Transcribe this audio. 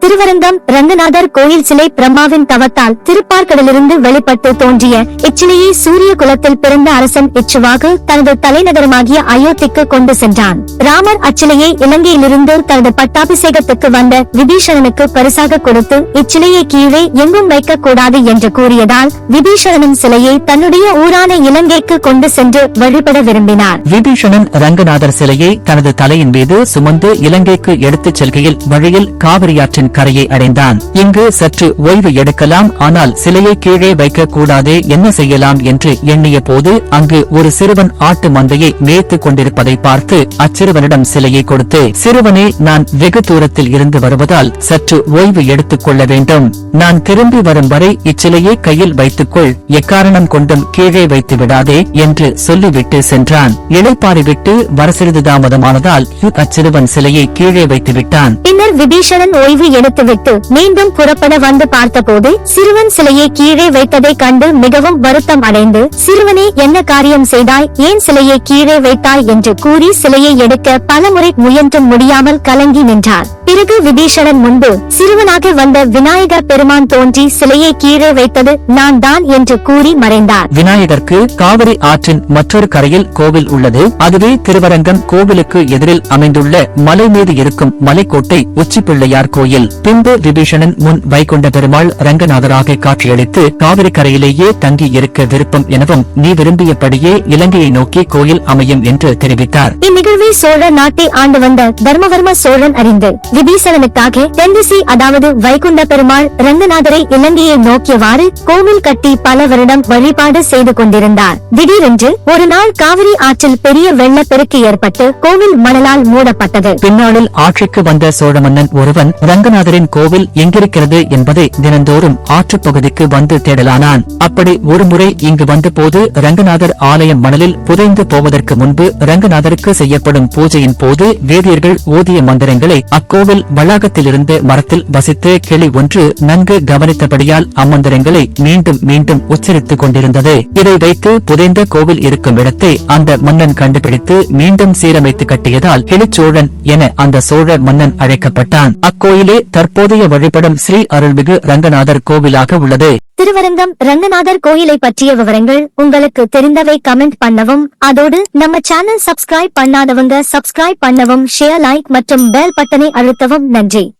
திருவரங்கம் ரங்கநாதர் கோயில் சிலை பிரம்மாவின் தவத்தால் திருப்பார்கடலிருந்து வெளிப்பட்டு தோன்றிய இச்சிலையை சூரிய குலத்தில் பிறந்த அரசன் இச்சுவாகு தனது தலைநகரமாகிய அயோத்திக்கு கொண்டு சென்றான். ராமர் அச்சிலையை இலங்கையிலிருந்து தனது பட்டாபிஷேகத்துக்கு வந்த விபீஷணனுக்கு பரிசாக கொடுத்து இச்சிலையை கீழே எங்கும் வைக்க கூடாது என்று கூறியதால் விபீஷணனின் சிலையை தன்னுடைய ஊரான இலங்கைக்கு கொண்டு சென்று வழிபட விரும்பினார். விபீஷணன் ரங்கநாதர் சிலையை தனது தலையின் மீது சுமந்து இலங்கைக்கு எடுத்துச் செல்கையில் வழியில் காவிரியாற்றின் கரையை அடைந்தான். இங்கு சற்று ஓய்வு எடுக்கலாம் ஆனால் சிலையை கீழே வைக்க கூடாதே என்ன செய்யலாம் என்று எண்ணிய போது அங்கு ஒரு சிறுவன் ஆட்டு மந்தையை மேய்த்துக் கொண்டிருப்பதை பார்த்து அச்சிறுவனிடம் சிலையை கொடுத்து சிறுவனே நான் வெகு தூரத்தில் இருந்து வருவதால் சற்று ஓய்வு எடுத்துக் கொள்ள வேண்டும். நான் திரும்பி வரும் வரை இச்சிலையை கையில் வைத்துக்கொள். எக்காரணம் கொண்டும் கீழே வைத்து விடாதே என்று சொல்லிவிட்டு சென்றான். இளைப்பாரி விட்டு வர சிறிது தாமதமானதால் அச்சிறுவன் சிலையை கீழே வைத்து விட்டான் பின்னர் விபீஷணன் ஓய்வு எடுத்துவிட்டு மீண்டும் புறப்பட வந்து பார்த்தபோது சிறுவன் சிலையை கீழே வைத்ததை கண்டு மிகவும் வருத்தம் அடைந்து சிறுவனே என்ன காரியம் செய்தாய்? ஏன் சிலையை கீழே வைத்தாய்? என்று கூறி சிலையை எடுக்க பலமுறை முயன்றும் முடியாமல் கலங்கி நின்றார் பிறகு விபீஷணன் முன்பு சிறுவனாக வந்த விநாயகர் பெருமான் தோன்றி சிலையை கீழே வைத்தது நான் தான் என்று கூறி மறைந்தார். விநாயகருக்கு காவிரி ஆற்றின் மற்றொரு கரையில் கோவில் உள்ளது. அதுவே திருவரங்கம் கோவிலுக்கு எதிரில் அமைந்துள்ள மலை மீது இருக்கும் மலைக்கோட்டை உச்சிப்பிள்ளையார் கோயில். பின்பு விபீஷணன் முன் வைகுண்ட பெருமாள் ரங்கநாதராக காட்சியளித்து காவிரி கரையிலேயே தங்கி இருக்க விருப்பம் எனவும் நீ விரும்பியபடியே இலங்கையை நோக்கி கோயில் அமையும் என்று தெரிவித்தார். இந்நிகழ்வை சோழ நாட்டை ஆண்டு வந்த தர்மவர்ம சோழன் அறிந்து விபீஷணனுக்காக தென்திசை அதாவது வைகுண்ட பெருமாள் ரங்கநாதரை இலங்கையை நோக்கியவாறு கோவில் கட்டி பல வருடம் வழிபாடு செய்து கொண்டிருந்தார். திடீரென்று ஒரு நாள் காவிரி ஆற்றில் பெரிய வெள்ளப்பெருக்கு ஏற்பட்டு கோவில் மணலால் மூடப்பட்டது. பின்னாளில் ஆட்சிக்கு வந்த சோழ மன்னன் ஒருவன் ரங்கநாதரின் கோவில் எங்கிருக்கிறது என்பதை தினந்தோறும் ஆற்றுப் பகுதிக்கு வந்து தேடலானான். அப்படி ஒருமுறை இங்கு வந்தபோது ரங்கநாதர் ஆலயம் மணலில் புதைந்து போவதற்கு முன்பு ரங்கநாதருக்கு செய்யப்படும் பூஜையின் போது வேதியர்கள் ஓதிய மந்திரங்களை அக்கோவில் வளாகத்திலிருந்து மரத்தில் வசித்த கிளி ஒன்று நன்கு கவனித்தபடியால் அம்மந்திரங்களை மீண்டும் மீண்டும் உச்சரித்துக் கொண்டிருந்தது. இதை வைத்து புதைந்த கோவில் இருக்கும் இடத்தை அந்த மன்னன் கண்டுபிடித்து மீண்டும் சீரமைத்து கட்டியதால் கிளிச்சோழன் என அந்த சோழ மன்னன் அழைக்கப்பட்டான். அக்கோயிலே தற்போதைய வழிபடும் ஸ்ரீ அருள்மிகு ரங்கநாதர் கோவிலாக உள்ளது. திருவரங்கம் ரங்கநாதர் கோயிலை பற்றிய விவரங்கள் உங்களுக்கு தெரிந்தவை கமெண்ட் பண்ணவும் அதோடு நம்ம சேனல் சப்ஸ்கிரைப் பண்ணாதவங்க சப்ஸ்கிரைப் பண்ணவும் ஷேர் லைக் மற்றும் பெல் பட்டனை அழுத்தவும் நன்றி.